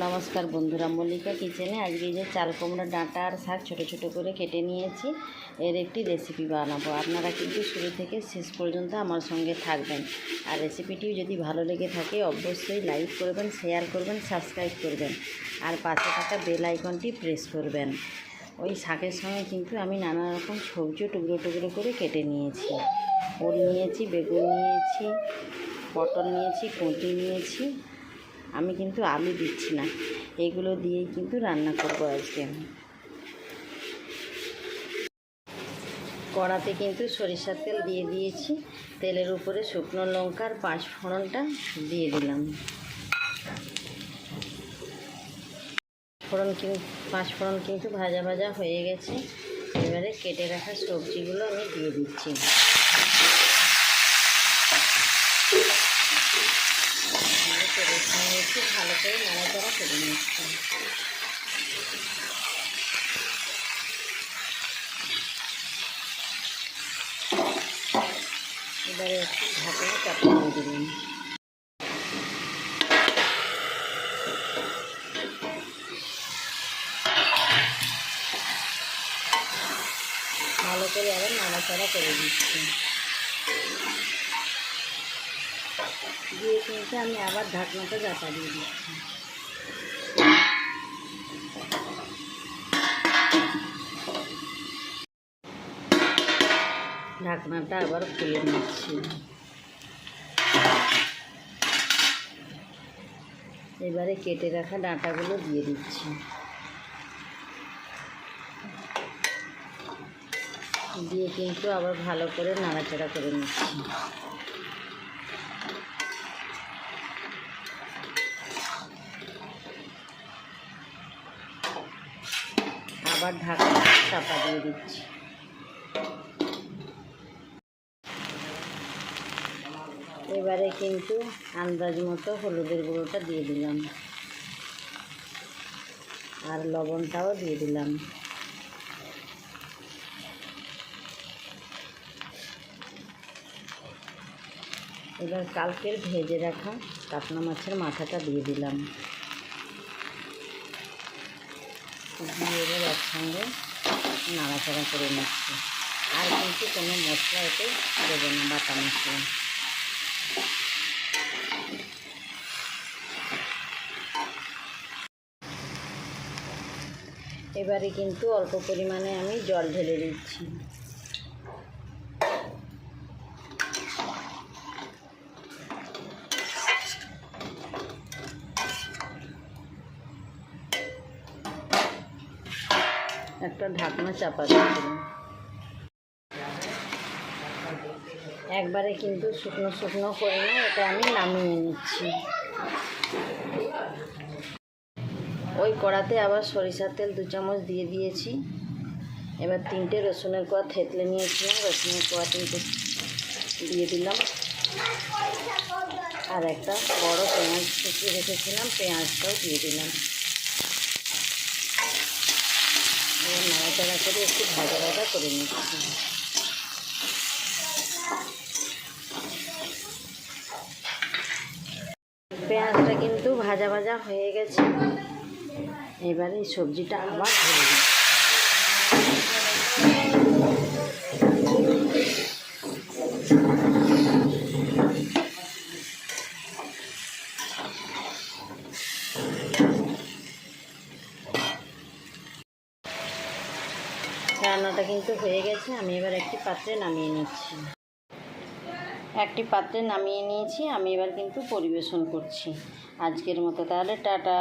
নমস্কার বন্ধুরা, মল্লিকা কিচেনে আজকে যে চাল কুমড়া, ডাঁটা আর শাক ছোটো ছোটো করে কেটে নিয়েছি। এর একটি রেসিপি বানাবো। আপনারা কিন্তু শুরু থেকে শেষ পর্যন্ত আমার সঙ্গে থাকবেন। আর রেসিপিটিও যদি ভালো লেগে থাকে, অবশ্যই লাইক করবেন শেয়ার করবেন সাবস্ক্রাইব করবেন। আর পাশে থাকা বেল আইকনটি প্রেস করবেন। ওই শাকের সঙ্গে কিন্তু আমি নানা রকম সবজি টুকরো টুকরো করে কেটে নিয়েছি। ওল নিয়েছি, বেগুন নিয়েছি, পটল নিয়েছি কুঁটি নিয়েছি। আমি কিন্তু আলু দিচ্ছি না। এগুলো দিয়েই কিন্তু রান্না করব আজকে আমি। কড়াতে কিন্তু সরিষার তেল দিয়ে দিয়েছি। তেলের উপরে শুকনো লঙ্কার পাঁচ ফোড়নটা দিয়ে দিলাম। ফোড়ন কিন্তু পাঁচ ফোড়ন কিন্তু ভাজা ভাজা হয়ে গেছে। এবারে কেটে রাখা সবজিগুলো আমি দিয়ে দিচ্ছি। নিয়েছি ভালো করে নাড়াচাড়া করে নিচ্ছি। এবারে একটু ঢাকনা চাপা দিয়ে দিলাম। ভালো করে আবার নাড়াচাড়া করে দিচ্ছি দিয়ে কিন্তু আমি আবার ঢাকনাটা চাপা দিয়ে দিচ্ছি। ঢাকনাটা আবার খুলে নিচ্ছি। এবারে কেটে রাখা ডাঁটাগুলো দিয়ে দিচ্ছি। দিয়ে কিন্তু আবার ভালো করে নাড়াচাড়া করে নিচ্ছি। আবার ঢাকা চাপা দিয়ে দিচ্ছি। এবারে কিন্তু আন্দাজ মতো হলুদের গুঁড়োটা দিয়ে দিলাম। আর লবণটাও দিয়ে দিলাম। এবার কালকের ভেজে রাখা কাতলা মাছের মাথাটা দিয়ে দিলাম। দিয়ে এবার একসঙ্গে নাড়াচাড়া করে নিচ্ছি। আর কিন্তু কোনো মশলা এতে দেবো না, বাটা মশলা। এবারে কিন্তু অল্প পরিমাণে আমি জল ঢেলে দিচ্ছি। একটা ঢাকনা চাপা দিয়েছিলাম। একবারে কিন্তু শুকনো শুকনো করে না এটা আমি নামিয়ে নিচ্ছি। ওই কড়াতে আবার সরিষার তেল দু চামচ দিয়ে দিয়েছি। এবার তিনটে রসুনের কোয়া থেতলে নিয়েছিলাম, রসুনের কোয়া তিনটে দিয়ে দিলাম। আর একটা বড় পেঁয়াজ কুচিয়ে রেখেছিলাম, পেঁয়াজটাও দিয়ে দিলাম। নাড়াচাড়া করে একটু ভাজা ভাজা করে নিচ্ছি। পেঁয়াজটা কিন্তু ভাজা ভাজা হয়ে গেছে। এবারে সবজিটা আবার ধরে দিই রান্নাটা কিন্তু হয়ে গেছে। আমি এবার একটি পাত্রে নামিয়ে নিচ্ছি। একটি পাত্রে নামিয়ে নিয়েছি। আমি এবার কিন্তু পরিবেশন করছি। আজকের মতো তাহলে, টাটা।